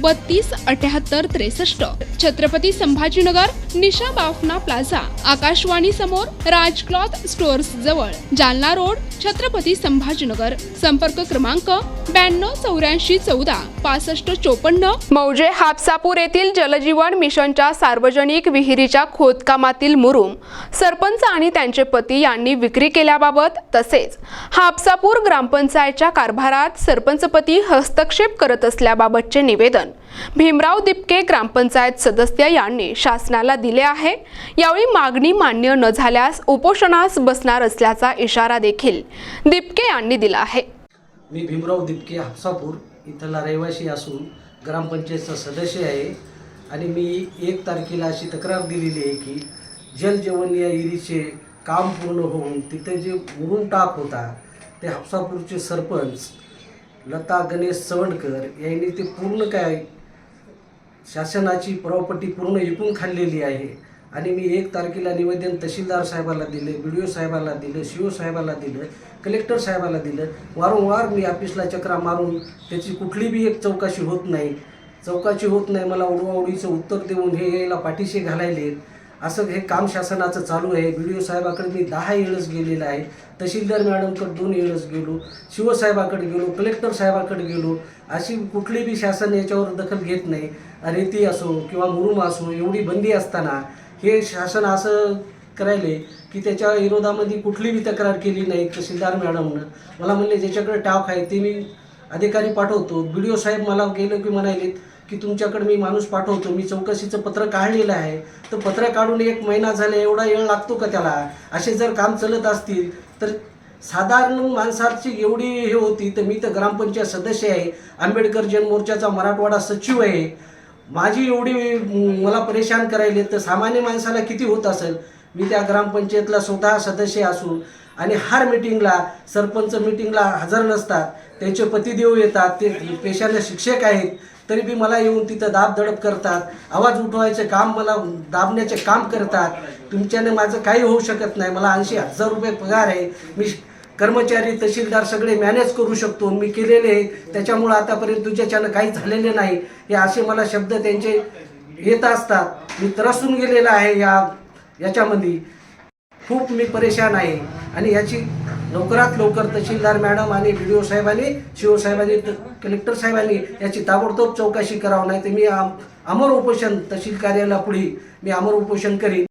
बत्तीस अठ्याहत्तर त्रेसष्ट. छत्रपती संभाजीनगर निशा बाफना प्लाझा. आकाशवाणी समोर राज क्लॉथ स्टोअर्स जवळ. जालना रोड छत्रपती संभाजीनगर. संपर्क क्रमांक ब्याण्णव चौऱ्याऐंशी चौदा पासष्ट चोपन्न. मौजे हापसापूर येथील जलजीवन मिशनच्या सार्वजनिक विहिरीच्या खोदकामातील मुरुम. सरपंच आणि त्यांचे पती यांनी विक्री केल्याबाबत तसेच हापसापूर ग्रामपंचायतच्या कारभारात सरपंचपती हस्तक्षेप करत असल्याबाबतचे निवेदन. भीमराव दिपके ग्रामपंचायत सदस्य यांनी शासनाला दिले आहे. यावेळी मागणी मान्य न झाल्यास उपोषणास बसणार असल्याचा इशारा देखील दिपके यांनी दिला आहे. मी भीमराव दिपके हापसापूर इथला रहिवासी असून ग्रामपंचायतचा सदस्य आहे आणि मी एक तारखेला अशी तक्रार दिलेली आहे की जल जीवन या इरीचे काम पूर्ण होऊन तिथे जे मुरुम टाक होता ते हापसापूरचे सरपंच लता गणेश चवणकर यांनी ते पूर्ण काय शासनाची प्रॉपर्टी पूर्ण विकून खाल्लेली आहे. आणि मी एक तारखेला निवेदन तहसीलदार साहेबाला दिले बी डी ओ साहेबाला दिलं सी ओ साहेबाला दिलं कलेक्टर साहेबाला दिलं. वारंवार मी ऑफिसला चक्रा मारून त्याची कुठली बी एक चौकशी होत नाही. चौकशी होत नाही मला उडवाउडीचं उत्तर देऊन हे यायला पाठीशी घालायलेत. असं हे काम शासनाचं चालू आहे. बी डी ओ साहेबाकडे मी दहा वेळेस गेलेलं आहे तहसीलदार मॅडमकडे दोन वेळेस गेलो. शिवसाहेबाकडे गेलो. कलेक्टर साहेबाकडे गेलो. अशी कुठली बी शासन याच्यावर दखल घेत नाही. रेती असो किंवा मुरुम असो एवढी बंदी असताना हे शासन असं करायले की त्याच्या विरोधामध्ये कुठली बी तक्रार केली नाही तहसीलदार मॅडमनं. मला म्हणले ज्याच्याकडे टाक आहे ते मी अधिकारी पाठवतो. बी डी ओ साहेब मला गेलो की म्हणाले की तुमच्याकडे मी माणूस पाठवतो मी चौकशीचं पत्र काढलेलं आहे. तर पत्र काढून एक महिना झाला एवढा वेळ लागतो का त्याला? असे जर काम चालत असतील तर साधारण माणसाची एवढी हे होती तर मी तर ग्रामपंचायत सदस्य आहे. आंबेडकर जनमोर्चाचा मराठवाडा सचिव आहे. माझी एवढी मला परेशान करायले तर सामान्य माणसाला किती होत असेल? मी त्या ग्रामपंचायतला स्वतः सदस्य असून आणि हर मिटिंगला सरपंच मिटिंगला हजर नसतात. त्यांचे पतिदेव येतात ते पेशाने शिक्षक आहेत. तरी बी मला येऊन तिथं दाब दडप करतात आवाज उठवायचे काम मला दाबण्याचे काम करतात. तुमच्याने माझं काही होऊ शकत नाही. मला ऐंशी हजार रुपये पगार आहे. मी कर्मचारी तहसीलदार सगळे मॅनेज करू शकतो. मी केलेले आहे. त्याच्यामुळं आतापर्यंत तुझ्याच्यानं काही झालेले नाही. हे असे मला शब्द त्यांचे येत असतात. मी त्रसून गेलेला आहे या याच्यामध्ये. खूप मी परेशान आहे. आणि याची लवकरात लवकर तहसीलदार मॅडम आणि बी डी ओ साहेबांनी शिव साहेबांनी कलेक्टर साहेबांनी याची ताबडतोब चौकशी करावं. नाही तर मी आम- अमर उपोषण तहसील कार्यालयापुढे मी अमर उपोषण करीन.